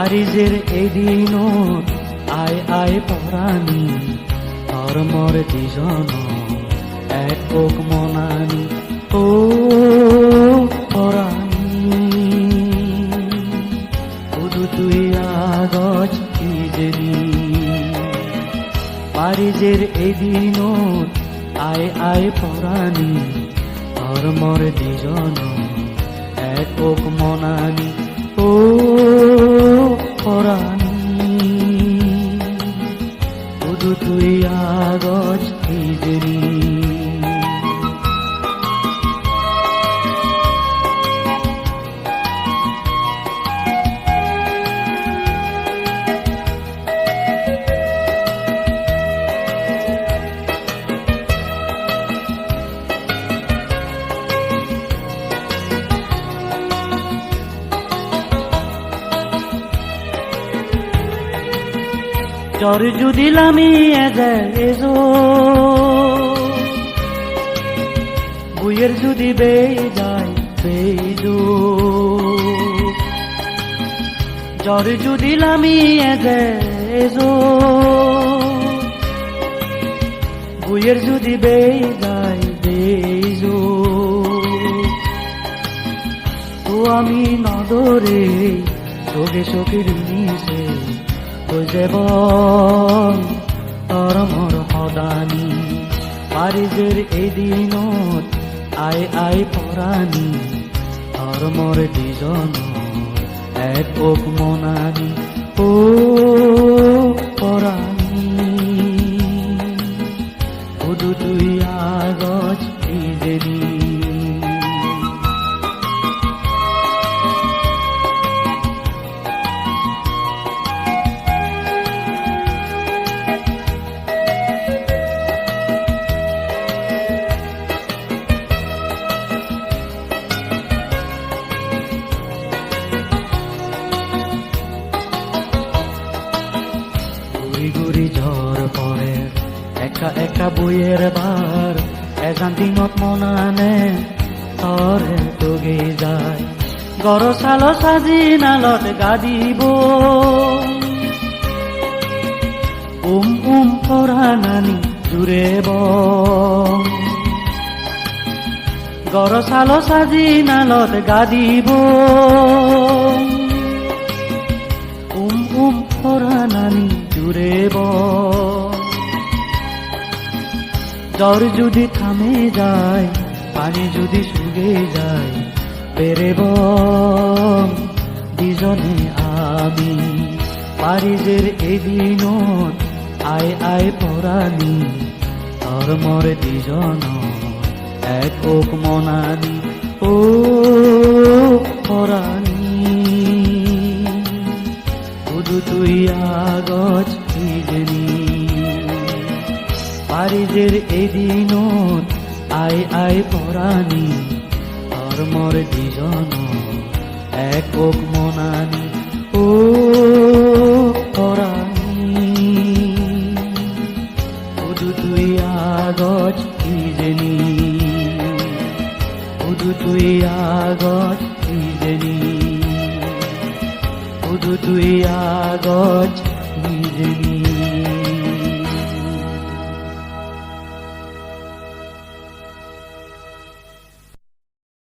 পারিজের এদিন আয় আয় পরাণী ধর্মর দিজন এক ওক মনানি, ও পরাণী শুধু তুই আগজ কি জেনি? পারিজের এদিন আয় আয় পরাণী ধর্মর দিজন এক ওক মনানি, ও পরাণী শুধু তুই আগজ কি জ্বর যদি লামি এজো বুয়ের যদি বে যায় বেজো জ্বর যদি লামি এজো বুয়ের যদি বে যায় বেজো তো আমি নদরে চোখে চোখের নিচে বুঝেব তোর মোর সদানি, পারিজের এদিনত আই আই পৰাণী তোর মোর দিজন এক ওক মনানি। ও একা একা বইয়ের বার এজান দিনত মনানে তরে তোগে যায়। চাল সাজি নালত গাদিব। উম উম পরা নানি জুৰেব গৰ চাল সাজি নালত গাদিব। জ্বর যদি থামে যায়, পানি যদি শুগে যায় পেরেব দুজনে আমি। পারিজের এদিন আয় আয় পরাণী ধর্মর দুজন এক মনানি, ও পরাণী শুধু তুই আগজ ইজনি পারিজের এদিন আই আই পরাণী ধর্মর দিজন এক ওক মনানি, ও পরাণী তুই আগজ ইজনি শুধু তুই শুধু তুই নিজনি